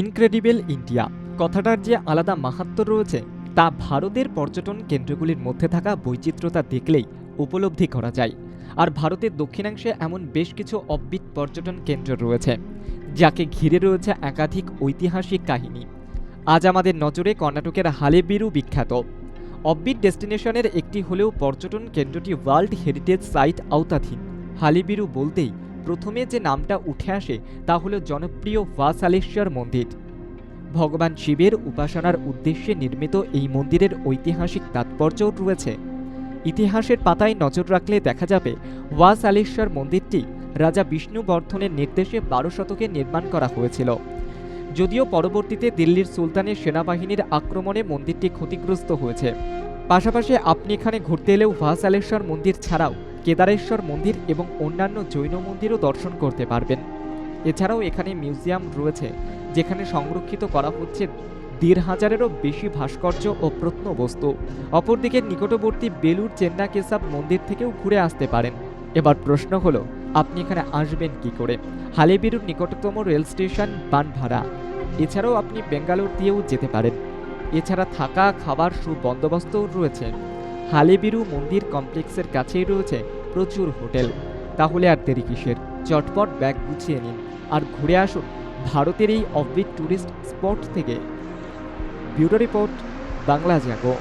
Incredible India. কথাটার যে আলাদা মাহাত্ম্য রয়েছে, তা ভারতের পর্যটন কেন্দ্রগুলির মধ্যে থাকা বৈচিত্র্যতা দেখলেই উপলব্ধি করা যায়। আর ভারতের দক্ষিণাংশে এমন বেশ কিছু অব্বিত পর্যটন কেন্দ্র রয়েছে, যাকে ঘিরে রয়েছে একাধিক ঐতিহাসিক কাহিনী। আজ আমাদের নজরে কর্ণাটকের হালেবিরু বিখ্যাত। অব্বিট ডেস্টিনেশনের একটি হলেও পর্যটন কেন্দ্রটি ওয়ার্ল্ড হেরিটেজ সাইট আওতাধীন। হালিবিরু বলতেই প্রথমে যে নামটা উঠে আসে তা হলো জনপ্রিয় ভাসালেশ্বর মন্দির। ভগবান শিবের উপাসনার উদ্দেশ্যে নির্মিত এই মন্দিরের ঐতিহাসিক তাৎপর্যও রয়েছে। ইতিহাসের পাতায় নজর রাখলে দেখা যাবে ওয়াসালেশ্বর মন্দিরটি রাজা বিষ্ণুবর্ধনের নির্দেশে বারো শতকে নির্মাণ করা হয়েছিল। যদিও পরবর্তীতে দিল্লির সুলতানের সেনাবাহিনীর আক্রমণে মন্দিরটি ক্ষতিগ্রস্ত হয়েছে। পাশাপাশি আপনি এখানে ঘুরতে এলেও ভাসালেশ্বর মন্দির ছাড়াও কেদারেশ্বর মন্দির এবং অন্যান্য জৈন মন্দিরও দর্শন করতে পারবেন। এছাড়াও এখানে মিউজিয়াম রয়েছে, যেখানে সংরক্ষিত করা হচ্ছে দেড় হাজারেরও বেশি ভাস্কর্য ও প্রত্নবস্তু। অপরদিকে নিকটবর্তী বেলুর চেন্নাকেসাব মন্দির থেকেও ঘুরে আসতে পারেন। এবার প্রশ্ন হলো, আপনি এখানে আসবেন কি করে? হালেবিরুর নিকটতম রেল স্টেশন বানভাড়া। এছাড়াও আপনি বেঙ্গালোর দিয়েও যেতে পারেন। এছাড়া থাকা, খাবার সুবন্দোবস্তও রয়েছে। হালেবিরু মন্দির কমপ্লেক্সের কাছেই রয়েছে প্রচুর হোটেল। তাহলে আর দেরি কিসের? চটপট ব্যাগ গুছিয়ে নিন। আর ঘুরে আসুন ভারতের এই অফবিট ট্যুরিস্ট স্পট থেকে। Bureau report, Bangla Jago.